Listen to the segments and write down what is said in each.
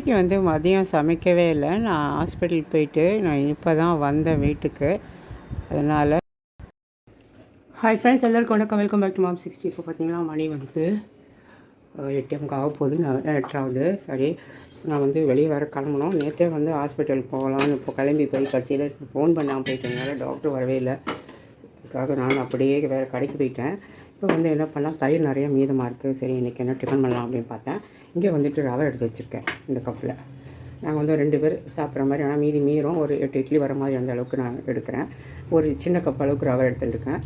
இன்றைக்கி வந்து மதியம் சமைக்கவே இல்லை. நான் ஹாஸ்பிட்டல் போயிட்டு நான் இப்போ தான் வந்தேன் வீட்டுக்கு. அதனால் ஹாய் ஃப்ரெண்ட்ஸ் எல்லோருக்கும் வணக்கம். Welcome back to mom sixty இப்போ பார்த்தீங்கன்னா மணி வந்து அஹ், எட்டு ஆக போகுது. நான் எட்டாவது. சரி நான் வந்து வெளியே வர கிளம்பணும். நேற்றே வந்து ஹாஸ்பிட்டல் போகலாம்னு இப்போ கிளம்பி போய் கடைசியில் ஃபோன் பண்ணாமல் போயிட்டேனால டாக்டர் வரவே இல்லை. அதுக்காக நான் அப்படியே வேறு கடைக்கு போயிட்டேன். இப்போ வந்து என்ன பண்ணால் தயிர் நிறைய மீதமாக இருக்குது சரி இன்றைக்கி என்ன டிஃபன் பண்ணலாம் அப்படின்னு பார்த்தேன். இங்கே வந்துட்டு ரவை எடுத்து வச்சுருக்கேன் இந்த கப்பில். நாங்கள் வந்து ரெண்டு பேர் சாப்பிட்ற மாதிரி ஆனால் மீதி மீறும். ஒரு எட்டு இட்லி வர மாதிரி அந்த அளவுக்கு நான் எடுக்கிறேன். ஒரு சின்ன கப் அளவுக்கு ரவை எடுத்துருக்கேன்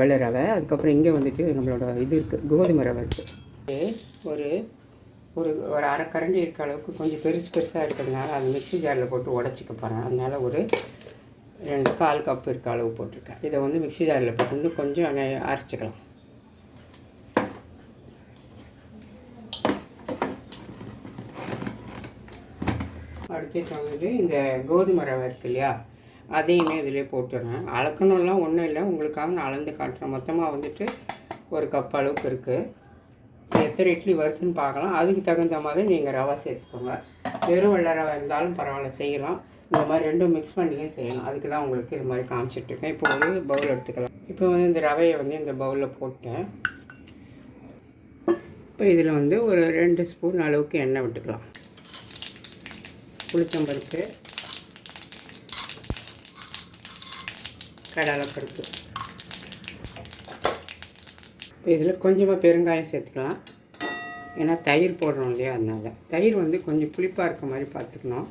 வெள்ளை ரவை. அதுக்கப்புறம் இங்கே வந்துட்டு நம்மளோட இது இருக்குது கோதுமை ரவை இருக்குது ஒரு ஒரு ஒரு அரை கரண்டி இருக்க அளவுக்கு கொஞ்சம் பெருசு பெருசாக இருக்கிறதுனால அது மிக்ஸி ஜாரில் போட்டு உடச்சிக்க போகிறேன் அதனால ஒரு ரெண்டு கால் கப் இருக்க அளவு போட்டிருக்கேன். இதை வந்து மிக்ஸி ஜாரில் போட்டு இன்னும் கொஞ்சம் அரைச்சிக்கலாம். அடுத்து வந்து இந்த கோதுமை ரவை இருக்கு இல்லையா? அதையுமே இதிலே போட்டுடுறேன். அளக்கணும்லாம் ஒன்றும் இல்லை. உங்களுக்காக நான் அளந்து காட்டுறேன். மொத்தமாக வந்துட்டு ஒரு கப் அளவுக்கு இருக்குது எத்தனை இட்லி வருதுன்னு பார்க்கலாம். அதுக்கு தகுந்த மாதிரி நீங்கள் ரவை சேர்த்துக்கோங்க. வெறும் வெள்ளை ரவை இருந்தாலும் பரவாயில்ல செய்யலாம். இந்த மாதிரி ரெண்டும் மிக்ஸ் பண்ணியே செய்யலாம். அதுக்கு தான் உங்களுக்கு இது மாதிரி காமிச்சிட்ருக்கேன் இப்போ வந்து பவுல் எடுத்துக்கலாம். இப்போ வந்து இந்த ரவையை வந்து இந்த பவுலில் போட்டேன். இப்போ இதில் வந்து ஒரு ரெண்டு ஸ்பூன் அளவுக்கு எண்ணெய் விட்டுக்கலாம். உளுத்தம்பருப்பு கடலைப்பருப்பு. இப்போ இதில் கொஞ்சமாக பெருங்காயம் சேர்த்துக்கலாம். ஏன்னா தயிர் போடுறோம் இல்லையா அதனால். தயிர் வந்து கொஞ்சம் புளிப்பாக இருக்க மாதிரி பார்த்துக்கணும்.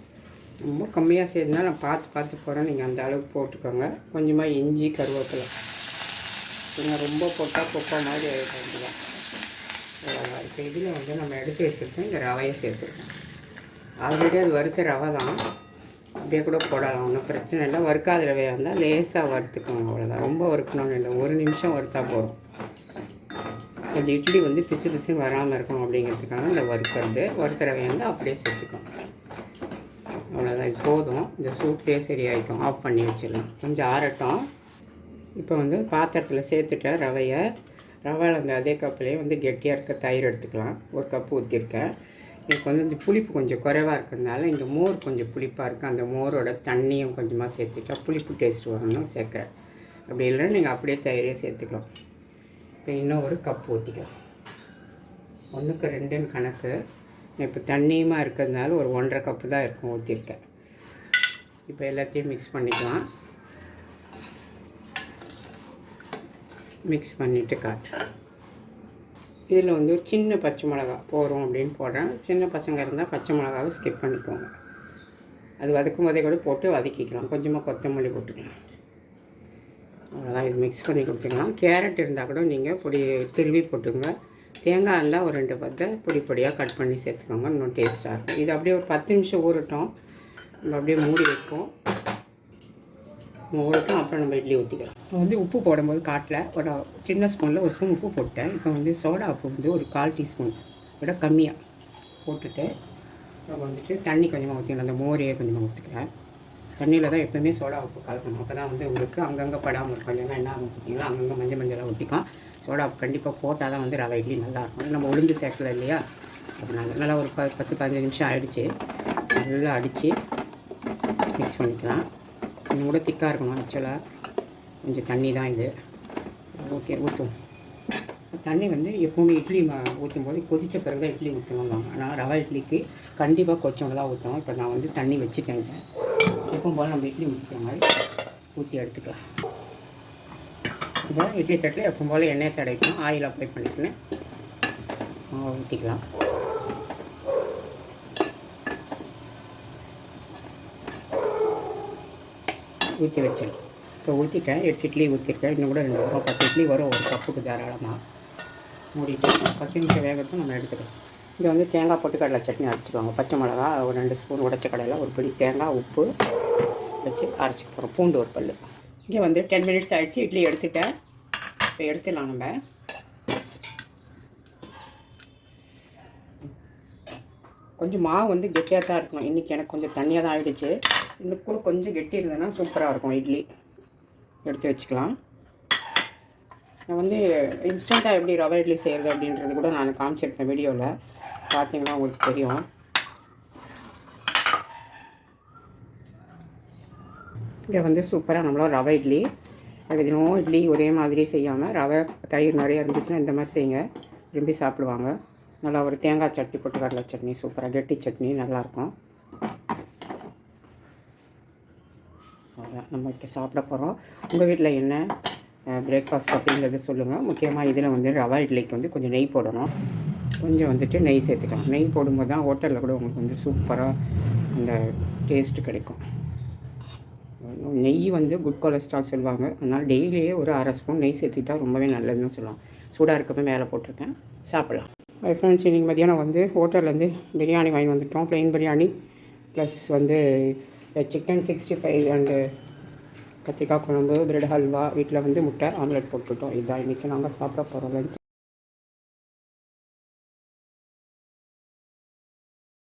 ரொம்ப கம்மியாக செய்யறதுனால நான் பார்த்து பார்த்து போகிறேன் நீங்கள் அந்த அளவுக்கு போட்டுக்கோங்க. கொஞ்சமாக இஞ்சி கருவேப்பிலை. நீங்கள் ரொம்ப போட்டால் கொப்பை மாதிரி ஆகிடும் அவ்வளோதான் இப்போ இதில் வந்து நம்ம எடுத்து வச்சுருக்கோம். இந்த ரவையை சேர்த்துருக்கோம். ஆல்ரெடி அது வறுத்த ரவை தான். அப்படியே கூட போடலாம் ஒன்றும் பிரச்சனை இல்லை. வறுக்காத ரவையாக இருந்தால் லேசாக வறுத்துக்கணும் அவ்வளோதான் ரொம்ப வறுக்கணும்னு இல்லை ஒரு நிமிஷம் வறுத்தா போதும். கொஞ்சம் இட்லி வந்து பிசு பிசுன்னு வராமல் இருக்கணும் அப்படிங்கிறதுக்காக இந்த வறுக்கிறது. வறுத்த ரவையாக இருந்தால் அப்படியே சேர்த்துக்கோங்க. அவ்வளோதான் போதும். இந்த சூட்லேயே சரியாயிக்கும். ஆஃப் பண்ணி வச்சிடலாம். கொஞ்சம் ஆறட்டும். இப்போ வந்து பாத்திரத்தில் சேர்த்துட்டேன் ரவையை ரவையில் அந்த அதே கப்புலேயே வந்து கெட்டியாக இருக்க தயிர் எடுத்துக்கலாம். ஒரு கப்பு ஊற்றிருக்கேன் எனக்கு வந்து இந்த புளிப்பு கொஞ்சம் குறைவாக இருக்கிறதுனால இந்த மோர் கொஞ்சம் புளிப்பாக இருக்குது அந்த மோரோட தண்ணியும் கொஞ்சமாக சேர்த்துட்டா புளிப்பு டேஸ்ட் வரணும் சேர்க்குறேன் அப்படி இல்லைன்னா நீங்கள் அப்படியே தயிரே சேர்த்துக்கலாம். இப்போ இன்னும் ஒரு கப் ஊற்றிக்கலாம் ஒன்றுக்கு ரெண்டுன்னு கணக்கு. இப்போ தண்ணியுமா இருக்கிறதுனால ஒரு ஒன்றரை கப்பு தான் இருக்கும் ஊற்றிருக்கேன் இப்போ எல்லாத்தையும் மிக்ஸ் பண்ணிக்கலாம். மிக்ஸ் பண்ணிவிட்டு காட்டுறேன். இதில் வந்து ஒரு சின்ன பச்சை மிளகா போகிறோம் அப்படின்னு போடுறேன். சின்ன பசங்க இருந்தால் பச்சை மிளகாவை ஸ்கிப் பண்ணிக்கோங்க. அது வதக்கும் போதே கூட போட்டு வதக்கிக்கலாம். கொஞ்சமாக கொத்தமல்லி போட்டுக்கலாம். அவ்வளோதான் இது மிக்ஸ் பண்ணி கொடுத்துக்கலாம். கேரட் இருந்தால் கூட நீங்கள் பொடி திருவி போட்டுங்க தேங்காய் இருந்தால் ஒரு ரெண்டு பத்தை பொடி பொடியாக கட் பண்ணி சேர்த்துக்கோங்க. இன்னும் டேஸ்ட்டாக இருக்கும். இது அப்படியே ஒரு பத்து நிமிஷம் ஊறட்டும். நம்ம அப்படியே மூடி வைப்போம். ஊறட்டும் அப்புறம் நம்ம இட்லி ஊற்றிக்கலாம் இப்போ வந்து உப்பு போடும்போது காட்டில் ஒரு சின்ன ஸ்பூனில் ஒரு ஸ்பூன் உப்பு போட்டேன் இப்போ வந்து சோடா உப்பு வந்து ஒரு கால் டீஸ்பூன். விட கம்மியாக போட்டுட்டு நம்ம வந்துட்டு தண்ணி கொஞ்சமாக ஊற்றிக்கலாம் அந்த மோரையே கொஞ்சமாக ஊற்றிக்கிறேன் தண்ணியில் தான் எப்போவுமே சோடா உப்பு கலக்கணும். அப்போ தான் வந்து உங்களுக்கு அங்கங்கே படாமல் இருக்கும். இல்லைன்னா என்ன ஆகும் பார்த்தீங்களா? அங்கங்கே மஞ்சள் மஞ்சளாக ஒட்டிக்கும். சோடா உப்பு கண்டிப்பாக போட்டால் தான் வந்து ரவை இட்லி நல்லா இருக்கும். நம்ம உளுந்து சேர்க்கல இல்லையா? அதனால நல்லா ஒரு ப பத்து பதினஞ்சு நிமிஷம் ஆகிடுச்சு நல்லா அடித்து மிக்ஸ் பண்ணிக்கலாம். இன்னும் கூட திக்காக இருக்கணும் ஆக்சுவலாக கொஞ்சம் தண்ணி தான் இது. ஓகே ஊற்றும் தண்ணி வந்து எப்போவுமே இட்லி ஊற்றும் போது கொதித்த பிறகு தான் இட்லி ஊற்றணும் ஆனால் ரவை இட்லிக்கு கண்டிப்பாக கொச்சவங்க தான் ஊற்றணும் இப்போ நான் வந்து தண்ணி வச்சுட்டேன் எப்பவும் போல் நம்ம இட்லி ஊற்றிக்கிற மாதிரி ஊற்றி எடுத்துக்கலாம். இப்போ இட்லி தட்டில் எப்பவும் போல் எண்ணெய் தடவிக்கணும் ஆயில் அப்ளை பண்ணிக்கணும் ஊற்றிக்கலாம் ஊற்றி வச்சேன். இப்போ ஊற்றிட்டேன். எட்டு இட்லி ஊற்றிருக்கேன். இன்னும் கூட ரெண்டு வரும் பத்து இட்லி வரும். ஒரு கப்புக்கு தாராளமாக மூடிட்டு பத்து நிமிஷம் வேகட்டும் நம்ம எடுத்துக்கலாம். இங்கே வந்து தேங்காய் போட்டு கடலை சட்னி அரைச்சிக்குவாங்க. பச்சை மிளகா ஒரு ரெண்டு ஸ்பூன் உடைச்ச கடையில் ஒரு பிடி தேங்காய் உப்பு வச்சு அரைச்சிக்க போகிறோம் பூண்டு ஒரு பல் இங்கே வந்து டென் மினிட்ஸ் ஆகிடுச்சு இட்லி எடுத்துட்டேன். இப்போ எடுத்துடலாம் நம்ம. கொஞ்சம் மாவு வந்து கெட்டியாக தான் இருக்கணும். இன்றைக்கி எனக்கு கொஞ்சம் தண்ணியாக தான் ஆகிடுச்சு இன்னும் கூட கொஞ்சம் கெட்டி இருந்ததுன்னா சூப்பராக இருக்கும் இட்லி. எடுத்து வச்சுக்கலாம். நான் வந்து இன்ஸ்டண்ட்டாக எப்படி ரவை இட்லி செய்கிறது அப்படின்றது கூட நான் காமிச்சிருக்கேன் வீடியோவில் பார்த்தீங்கன்னா உங்களுக்கு தெரியும். இங்கே வந்து சூப்பராக நம்மளும் ரவை இட்லி. அது இட்லி ஒரே மாதிரி செய்யாமல் ரவை தயிர் நிறையா இருந்துச்சுன்னா இந்த மாதிரி செய்யுங்க. விரும்பி சாப்பிடுவாங்க. நல்லா ஒரு தேங்காய் சட்னி போட்டு கடலை சட்னி சூப்பராக கெட்டி சட்னி நல்லாயிருக்கும் அதான் நம்ம சாப்பிட போகிறோம் உங்கள் வீட்டில் என்ன பிரேக்ஃபாஸ்ட் அப்படிங்கிறது சொல்லுங்கள் முக்கியமாக இதில் வந்து ரவா இட்லிக்கு வந்து கொஞ்சம் நெய் போடணும். கொஞ்சம் வந்துட்டு நெய் சேர்த்துக்கலாம். நெய் போடும்போது தான் ஹோட்டலில் கூட உங்களுக்கு வந்து சூப்பராக அந்த டேஸ்ட்டு கிடைக்கும். நெய் வந்து குட் கொலஸ்ட்ரால் சொல்லுவாங்க. அதனால் டெய்லியே ஒரு அரை ஸ்பூன் நெய் சேர்த்துக்கிட்டா ரொம்பவே நல்லதுன்னு சொல்லுவாங்க. சூடாக இருக்கப்போ மேலே போட்டிருக்கேன். சாப்பிடலாம். மை ஃப்ரெண்ட்ஸ் இன்றைக்கி மதியானம் வந்து ஹோட்டல்லேருந்து பிரியாணி வாங்கி வந்துட்டோம். ப்ளெயின் பிரியாணி ப்ளஸ் வந்து சிக்கன் சிக்ஸ்டி ஃபைவ் அண்டு கத்திரிக்காய் குழம்பு பிரெட் ஹல்வா வீட்டில் வந்து முட்டை ஆம்லெட் போட்டுட்டோம் இதுதான் இன்றைக்கி நாங்கள் சாப்பிட போகிறோம் லஞ்ச்